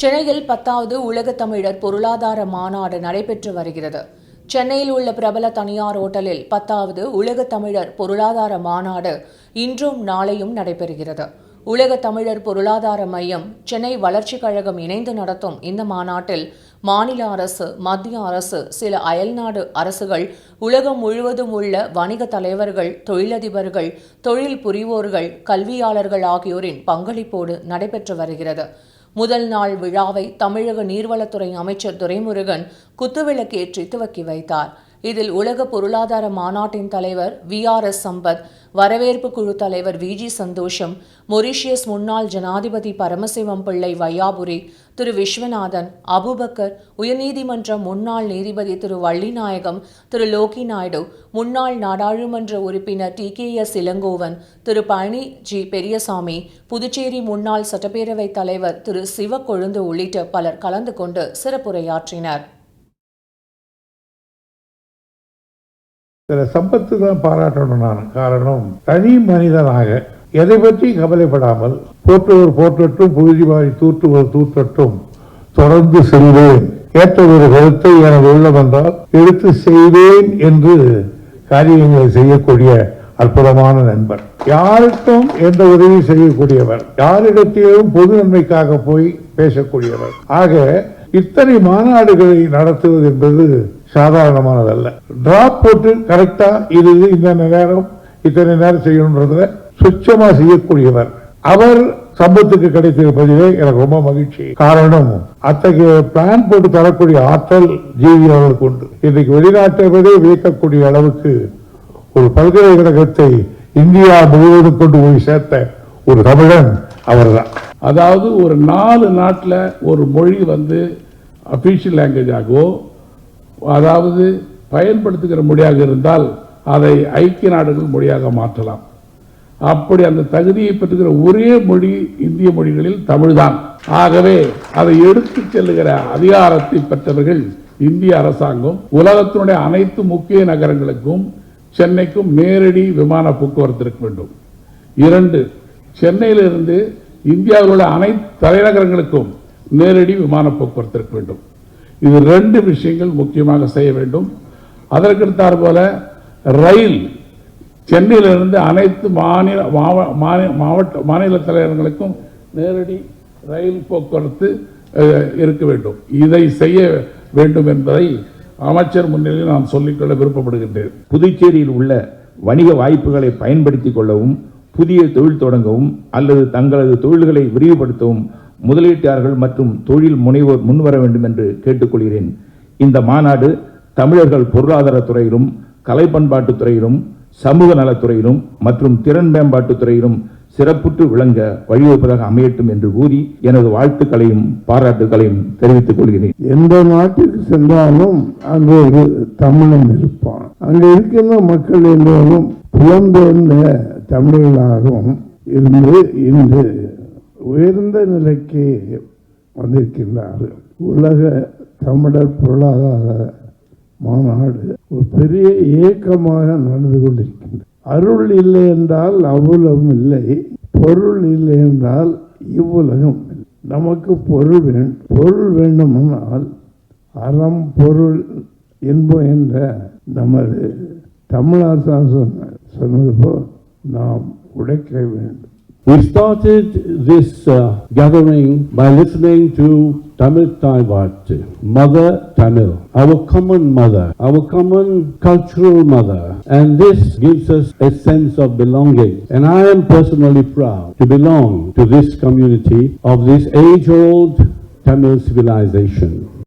சென்னையில் பத்தாவது உலக தமிழர் பொருளாதார மாநாடு நடைபெற்று வருகிறது. சென்னையில் உள்ள பிரபல தனியார் ஓட்டலில் பத்தாவது உலக தமிழர் பொருளாதார மாநாடு இன்றும் நாளையும் நடைபெறுகிறது. உலக தமிழர் பொருளாதார மையம் சென்னை வளர்ச்சிக் கழகம் இணைந்து நடத்தும் இந்த மாநாட்டில் மாநில அரசு மத்திய அரசு சில அயல்நாடு அரசுகள் உலகம் முழுவதும் உள்ள வணிக தலைவர்கள் தொழிலதிபர்கள் தொழில் புரிவோர்கள் கல்வியாளர்கள் ஆகியோரின் பங்களிப்போடு நடைபெற்று வருகிறது. முதல் நாள் விழாவை தமிழக நீர்வளத்துறை அமைச்சர் துரைமுருகன் குத்துவிளக்கேற்றி துவக்கி வைத்தார். இதில் உலக பொருளாதார மாநாட்டின் தலைவர் வி ஆர் எஸ் சம்பத் வரவேற்பு குழு தலைவர் வி ஜி சந்தோஷம் மொரிஷியஸ் முன்னாள் ஜனாதிபதி பரமசிவம் பிள்ளை வையாபுரி திரு விஸ்வநாதன் அபுபக்கர் உயர்நீதிமன்ற முன்னாள் நீதிபதி திரு வள்ளிநாயகம் திரு லோகி நாயுடு முன்னாள் நாடாளுமன்ற உறுப்பினர் T K S Elangovan Thiru Palani G Periyasamy Puducherry முன்னாள் சட்டப்பேரவைத் தலைவர் திரு சிவக்கொழுந்து உள்ளிட்ட பலர் கலந்து கொண்டு சிறப்புரையாற்றினர். சில சம்பத்து தான் பாராட்டணும் நான். காரணம் தனி மனிதனாக எதை பற்றி கவலைப்படாமல் போற்றுவர் போற்றட்டும் புழுதிவாரி தூற்றுவர் தூற்றட்டும் தொடர்ந்து செல்வேன் ஏற்ற ஒரு கருத்தை எனது உள்ளம் என்றால் எடுத்து செய்வேன் என்று காரியங்களை செய்யக்கூடிய அற்புதமான நண்பர். யாருக்கும் எந்த உதவி செய்யக்கூடியவர். யாரிடத்திலும் பொது நன்மைக்காக போய் பேசக்கூடியவர். ஆக இத்தனை மாநாடுகளை நடத்துவது என்பது சாதாரணமானதல்ல. டிராப் போட்டு கரெக்டா இது இது இந்த நேரம் இத்தனை நேரம் செய்யணுன்றத சுச்சமா செய்யக்கூடியவர். அவர் சம்பத்துக்கு கிடைத்திருப்பதிலே எனக்கு ரொம்ப மகிழ்ச்சி. காரணம் அத்தகைய பிளான் போட்டு தரக்கூடிய ஆற்றல் ஜீவி அவர்களுக்கு உண்டு. இன்றைக்கு வெளிநாட்டவரே வியக்கக்கூடிய அளவுக்கு ஒரு பல்கலைக்கழகத்தை இந்தியா முழுவதும் கொண்டு போய் சேர்த்த ஒரு தமிழன் அவர்தான். அதாவது ஒரு நாலு நாட்டில் ஒரு மொழி வந்து அஃபீஷியல் லாங்குவேஜாகவோ அதாவது பயன்படுத்துகிற மொழியாக இருந்தால் அதை ஐக்கிய நாடுகள் மொழியாக மாற்றலாம். அப்படி அந்த தகுதியை பெற்றுகிற ஒரே மொழி இந்திய மொழிகளில் தமிழ்தான். ஆகவே அதை எடுத்து செல்லுகிற அதிகாரத்தை பெற்றவர்கள் இந்திய அரசாங்கம் உலகத்தினுடைய அனைத்து முக்கிய நகரங்களுக்கும் சென்னைக்கும் நேரடி விமான போக்குவரத்து இருக்க வேண்டும். இரண்டு சென்னையிலிருந்து இந்தியாவில் உள்ள அனைத்து தலைநகரங்களுக்கும் நேரடி விமான போக்குவரத்து இருக்க வேண்டும். இது ரெண்டு விஷயங்கள் முக்கியமாக செய்ய வேண்டும். அதற்கெடுத்தார் போல ரயில் சென்னையிலிருந்து அனைத்து மாநில மாவ- மாவட்ட மாநில தலைவர்களுக்கும் நேரடி ரயில் போக்குவரத்து இருக்க வேண்டும். இதை செய்ய வேண்டும் என்பதை அமைச்சர் முன்னிலையில் நான் சொல்லிக்கொள்ள விருப்பப்படுகின்றேன். புதுச்சேரியில் உள்ள வணிக வாய்ப்புகளை பயன்படுத்திக் கொள்ளவும் புதிய தொழில் தொடங்கவும் அல்லது தங்களது தொழில்களை விரிவுபடுத்தவும் முதலீட்டாளர்கள் மற்றும் தொழில் முனைவோர் முன்வர வேண்டும் என்று கேட்டுக்கொள்கிறேன். இந்த மாநாடு தமிழர்கள் பொருளாதாரத்துறையிலும் கலை பண்பாட்டுத் துறையிலும் சமூக நலத்துறையிலும் மற்றும் திறன் மேம்பாட்டுத் துறையிலும் சிறப்புற்று விளங்க வழிவகுப்பதாக அமையட்டும் என்று கூறி எனது வாழ்த்துக்களையும் பாராட்டுகளையும் தெரிவித்துக் கொள்கிறேன். எந்த நாட்டுக்கு சென்றாலும் அங்கே ஒரு தமிழன் இருப்பான். அங்கே இருக்கின்ற மக்கள் எல்லோரும் புலம்பெயர்ந்த தமிழர்களாகவும் இருந்து இன்று உயர்ந்த நிலைக்கு வந்திருக்கின்றார்கள் உலக தமிழர் பொருளாதார மாநாடு ஒரு பெரிய இயக்கமாக நடந்து கொண்டிருக்கின்றது. அருள் இல்லை என்றால் அவ்வுலகம் இல்லை. பொருள் இல்லை என்றால் இவ்வுலகம் இல்லை. நமக்கு பொருள் வேண்டும் பொருள் வேண்டுமானால் அறம் பொருள் என்போ என்ற நமது தமிழாசான் சொன்ன சொன்னது போல் நாம் உடைக்க வேண்டும். We started this uh, gathering by listening to Tamil Taivat, Mother Tamil, our common mother, our common cultural mother. And this gives us a sense of belonging. And I am personally proud to belong to this community of this age-old Tamil civilization.